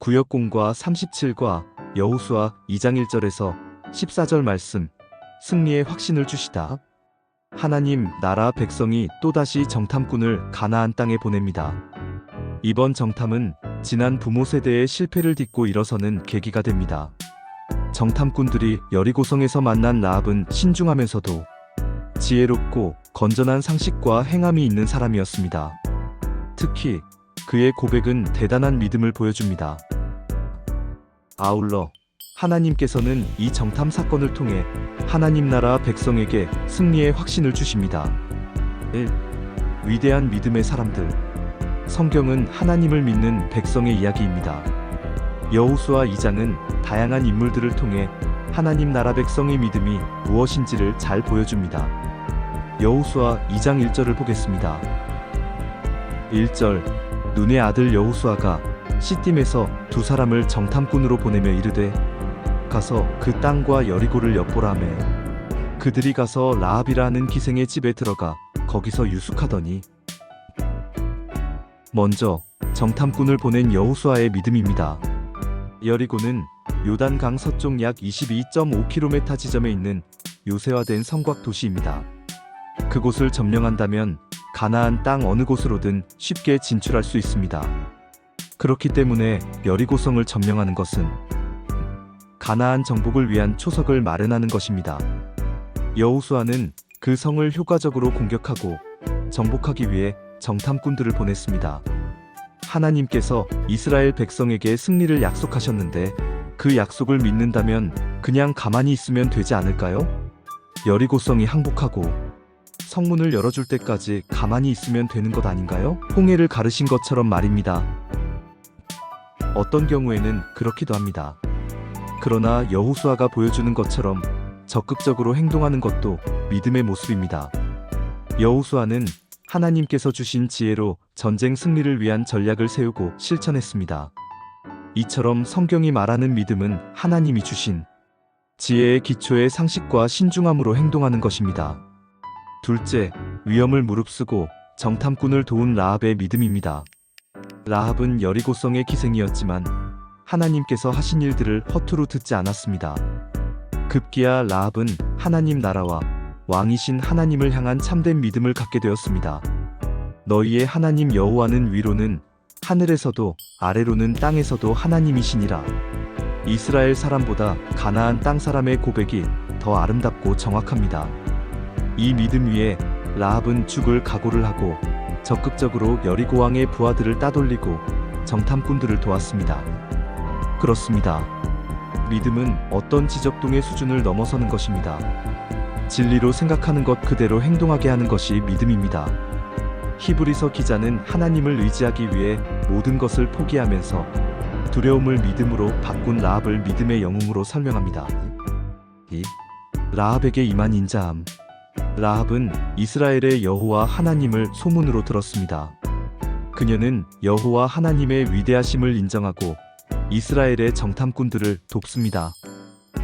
구역공과 37과 여호수아 2장 1절에서 14절 말씀 승리의 확신을 주시다. 하나님 나라 백성이 또다시 정탐꾼을 가나안 땅에 보냅니다. 이번 정탐은 지난 부모 세대의 실패를 딛고 일어서는 계기가 됩니다. 정탐꾼들이 여리고성에서 만난 라합은 신중하면서도 지혜롭고 건전한 상식과 행함이 있는 사람이었습니다. 특히 그의 고백은 대단한 믿음을 보여줍니다. 아울러 하나님께서는 이 정탐 사건을 통해 하나님 나라 백성에게 승리의 확신을 주십니다. 1. 위대한 믿음의 사람들. 성경은 하나님을 믿는 백성의 이야기입니다. 여호수아 2장은 다양한 인물들을 통해 하나님 나라 백성의 믿음이 무엇인지를 잘 보여줍니다. 여호수아 2장 1절을 보겠습니다. 1절 눈의 아들 여호수아가 시딤에서 두 사람을 정탐꾼으로 보내며 이르되 가서 그 땅과 여리고를 엿보라매 그들이 가서 라합이라는 기생의 집에 들어가 거기서 유숙하더니 먼저 정탐꾼을 보낸 여호수아의 믿음입니다. 여리고는 요단강 서쪽 약 22.5km 지점에 있는 요새화된 성곽 도시입니다. 그곳을 점령한다면 가나안 땅 어느 곳으로든 쉽게 진출할 수 있습니다. 그렇기 때문에 여리고성을 점령하는 것은 가나안 정복을 위한 초석을 마련하는 것입니다. 여호수아는 그 성을 효과적으로 공격하고 정복하기 위해 정탐꾼들을 보냈습니다. 하나님께서 이스라엘 백성에게 승리를 약속하셨는데 그 약속을 믿는다면 그냥 가만히 있으면 되지 않을까요? 여리고성이 항복하고 성문을 열어줄 때까지 가만히 있으면 되는 것 아닌가요? 홍해를 가르신 것처럼 말입니다. 어떤 경우에는 그렇기도 합니다. 그러나 여호수아가 보여주는 것처럼 적극적으로 행동하는 것도 믿음의 모습입니다. 여호수아는 하나님께서 주신 지혜로 전쟁 승리를 위한 전략을 세우고 실천했습니다. 이처럼 성경이 말하는 믿음은 하나님이 주신 지혜의 기초의 상식과 신중함으로 행동하는 것입니다. 둘째, 위험을 무릅쓰고 정탐꾼을 도운 라합의 믿음입니다. 라합은 여리고성의 기생이었지만 하나님께서 하신 일들을 허투루 듣지 않았습니다. 급기야 라합은 하나님 나라와 왕이신 하나님을 향한 참된 믿음을 갖게 되었습니다. 너희의 하나님 여호와는 위로는 하늘에서도 아래로는 땅에서도 하나님이시니라. 이스라엘 사람보다 가나안 땅 사람의 고백이 더 아름답고 정확합니다. 이 믿음 위에 라합은 죽을 각오를 하고 적극적으로 여리고 왕의 부하들을 따돌리고 정탐꾼들을 도왔습니다. 그렇습니다. 믿음은 어떤 지적동의 수준을 넘어서는 것입니다. 진리로 생각하는 것 그대로 행동하게 하는 것이 믿음입니다. 히브리서 기자는 하나님을 의지하기 위해 모든 것을 포기하면서 두려움을 믿음으로 바꾼 라합을 믿음의 영웅으로 설명합니다. 2. 라합에게 임한 인자함. 라합은 이스라엘의 여호와 하나님을 소문으로 들었습니다. 그녀는 여호와 하나님의 위대하심을 인정하고 이스라엘의 정탐꾼들을 돕습니다.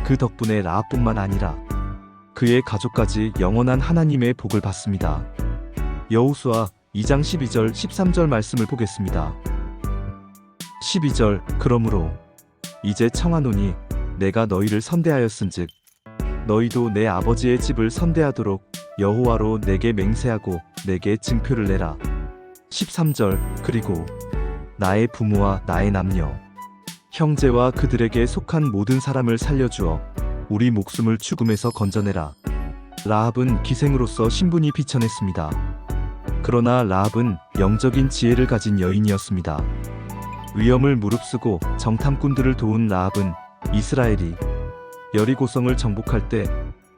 그 덕분에 라합뿐만 아니라 그의 가족까지 영원한 하나님의 복을 받습니다. 여호수아 2장 12절 13절 말씀을 보겠습니다. 12절 그러므로 이제 청하노니 내가 너희를 선대하였은즉 너희도 내 아버지의 집을 선대하도록 여호와로 내게 맹세하고 내게 증표를 내라. 13절 그리고 나의 부모와 나의 남녀 형제와 그들에게 속한 모든 사람을 살려주어 우리 목숨을 죽음에서 건져내라. 라합은 기생으로서 신분이 비천했습니다. 그러나 라합은 영적인 지혜를 가진 여인이었습니다. 위험을 무릅쓰고 정탐꾼들을 도운 라합은 이스라엘이 여리고성을 정복할 때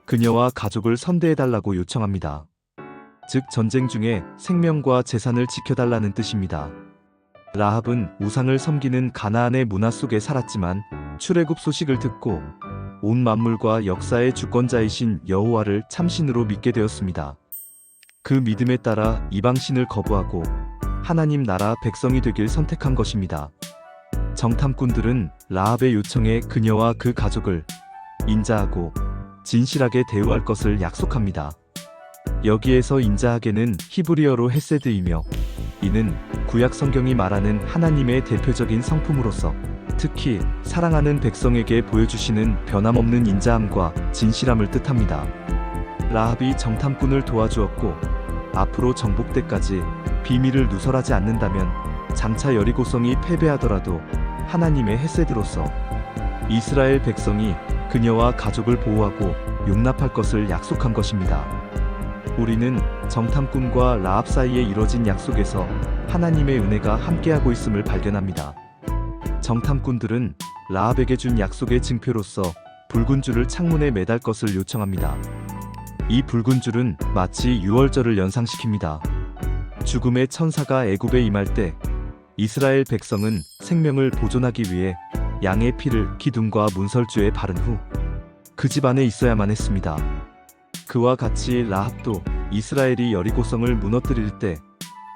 그녀와 가족을 선대해달라고 요청합니다. 즉 전쟁 중에 생명과 재산을 지켜달라는 뜻입니다. 라합은 우상을 섬기는 가나안의 문화 속에 살았지만 출애굽 소식을 듣고 온 만물과 역사의 주권자이신 여호와를 참신으로 믿게 되었습니다. 그 믿음에 따라 이방신을 거부하고 하나님 나라 백성이 되길 선택한 것입니다. 정탐꾼들은 라합의 요청에 그녀와 그 가족을 인자하고 진실하게 대우할 것을 약속합니다. 여기에서 인자하게는 히브리어로 헤세드이며 이는 구약 성경이 말하는 하나님의 대표적인 성품으로서 특히 사랑하는 백성에게 보여주시는 변함없는 인자함과 진실함을 뜻합니다. 라합이 정탐꾼을 도와주었고 앞으로 정복 때까지 비밀을 누설하지 않는다면 장차 여리고성이 패배하더라도 하나님의 헤세드로서 이스라엘 백성이 그녀와 가족을 보호하고 용납할 것을 약속한 것입니다. 우리는 정탐꾼과 라합 사이에 이뤄진 약속에서 하나님의 은혜가 함께하고 있음을 발견합니다. 정탐꾼들은 라합에게 준 약속의 증표로서 붉은 줄을 창문에 매달 것을 요청합니다. 이 붉은 줄은 마치 유월절을 연상시킵니다. 죽음의 천사가 애굽에 임할 때 이스라엘 백성은 생명을 보존하기 위해 양의 피를 기둥과 문설주에 바른 후 그 집 안에 있어야만 했습니다. 그와 같이 라합도 이스라엘이 여리고성을 무너뜨릴 때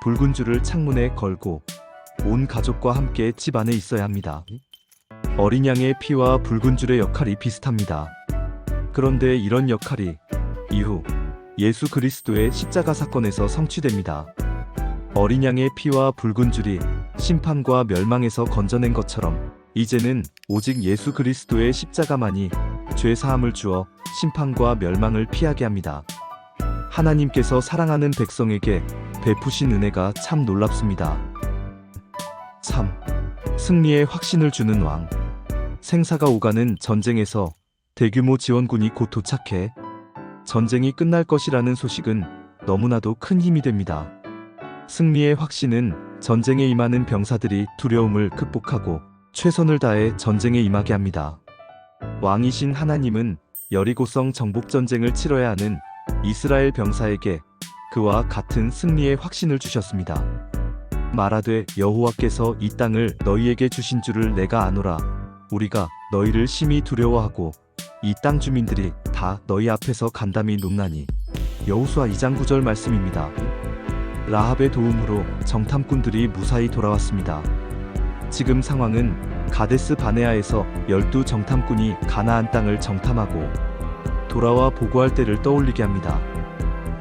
붉은 줄을 창문에 걸고 온 가족과 함께 집 안에 있어야 합니다. 어린 양의 피와 붉은 줄의 역할이 비슷합니다. 그런데 이런 역할이 이후 예수 그리스도의 십자가 사건에서 성취됩니다. 어린 양의 피와 붉은 줄이 심판과 멸망에서 건져낸 것처럼 이제는 오직 예수 그리스도의 십자가만이 죄 사함을 주어 심판과 멸망을 피하게 합니다. 하나님께서 사랑하는 백성에게 베푸신 은혜가 참 놀랍습니다. 참 승리의 확신을 주는 왕 생사가 오가는 전쟁에서 대규모 지원군이 곧 도착해 전쟁이 끝날 것이라는 소식은 너무나도 큰 힘이 됩니다. 승리의 확신은 전쟁에 임하는 병사들이 두려움을 극복하고 최선을 다해 전쟁에 임하게 합니다. 왕이신 하나님은 여리고성 정복 전쟁을 치러야 하는 이스라엘 병사에게 그와 같은 승리의 확신을 주셨습니다. 말하되 여호와께서 이 땅을 너희에게 주신 줄을 내가 아노라. 우리가 너희를 심히 두려워하고 이 땅 주민들이 다 너희 앞에서 간담이 높나니. 여호수아 2장 9절 말씀입니다. 라합의 도움으로 정탐꾼들이 무사히 돌아왔습니다. 지금 상황은 가데스 바네아에서 열두 정탐꾼이 가나안 땅을 정탐하고 돌아와 보고할 때를 떠올리게 합니다.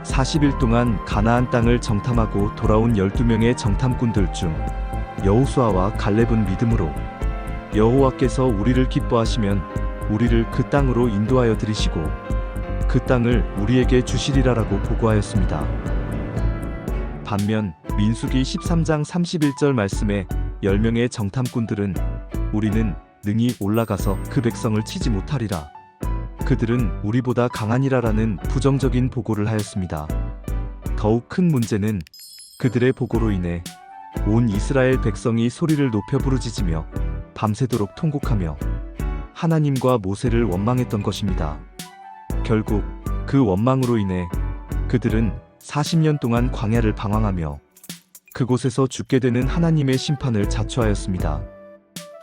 40일 동안 가나안 땅을 정탐하고 돌아온 12명의 정탐꾼들 중 여호수아와 갈렙은 믿음으로 여호와께서 우리를 기뻐하시면 우리를 그 땅으로 인도하여 들이시고 그 땅을 우리에게 주시리라라고 보고하였습니다. 반면 민수기 13장 31절 말씀에 10명의 정탐꾼들은 우리는 능히 올라가서 그 백성을 치지 못하리라. 그들은 우리보다 강하니라라는 부정적인 보고를 하였습니다. 더욱 큰 문제는 그들의 보고로 인해 온 이스라엘 백성이 소리를 높여 부르짖으며 밤새도록 통곡하며 하나님과 모세를 원망했던 것입니다. 결국 그 원망으로 인해 그들은 40년 동안 광야를 방황하며 그곳에서 죽게 되는 하나님의 심판을 자초하였습니다.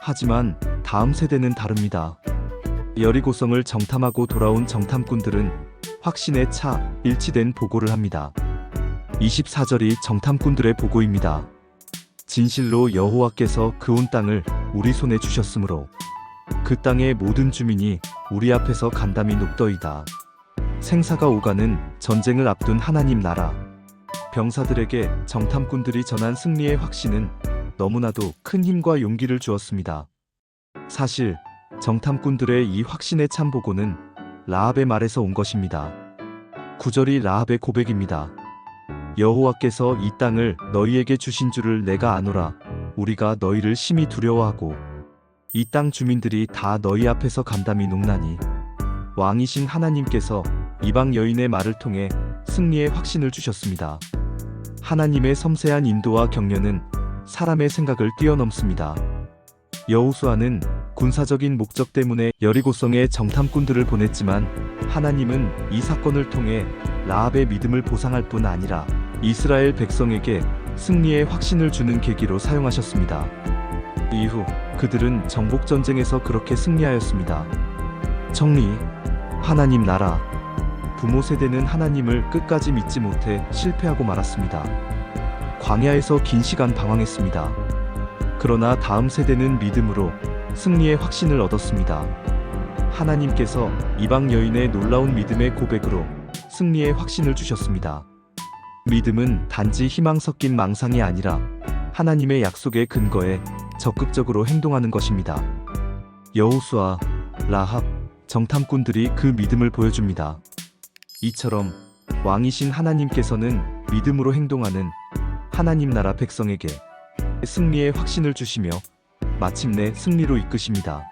하지만 다음 세대는 다릅니다. 여리고성을 정탐하고 돌아온 정탐꾼들은 확신에 차 일치된 보고를 합니다. 24절이 정탐꾼들의 보고입니다. 진실로 여호와께서 그 온 땅을 우리 손에 주셨으므로 그 땅의 모든 주민이 우리 앞에서 간담이 높더이다. 생사가 오가는 전쟁을 앞둔 하나님 나라. 병사들에게 정탐꾼들이 전한 승리의 확신은 너무나도 큰 힘과 용기를 주었습니다. 사실 정탐꾼들의 이 확신의 참 보고는 라합의 말에서 온 것입니다. 구절이 라합의 고백입니다. 여호와께서 이 땅을 너희에게 주신 줄을 내가 아노라. 우리가 너희를 심히 두려워하고 이 땅 주민들이 다 너희 앞에서 간담이 녹나니 왕이신 하나님께서 이방 여인의 말을 통해 승리의 확신을 주셨습니다. 하나님의 섬세한 인도와 격려는 사람의 생각을 뛰어넘습니다. 여호수아는 군사적인 목적 때문에 여리고성에 정탐꾼들을 보냈지만 하나님은 이 사건을 통해 라합의 믿음을 보상할 뿐 아니라 이스라엘 백성에게 승리의 확신을 주는 계기로 사용하셨습니다. 이후 그들은 정복 전쟁에서 그렇게 승리하였습니다. 정리 하나님 나라 부모 세대는 하나님을 끝까지 믿지 못해 실패하고 말았습니다. 광야에서 긴 시간 방황했습니다. 그러나 다음 세대는 믿음으로 승리의 확신을 얻었습니다. 하나님께서 이방 여인의 놀라운 믿음의 고백으로 승리의 확신을 주셨습니다. 믿음은 단지 희망 섞인 망상이 아니라 하나님의 약속의 근거에 적극적으로 행동하는 것입니다. 여호수아, 라합, 정탐꾼들이 그 믿음을 보여줍니다. 이처럼 왕이신 하나님께서는 믿음으로 행동하는 하나님 나라 백성에게 승리의 확신을 주시며 마침내 승리로 이끄십니다.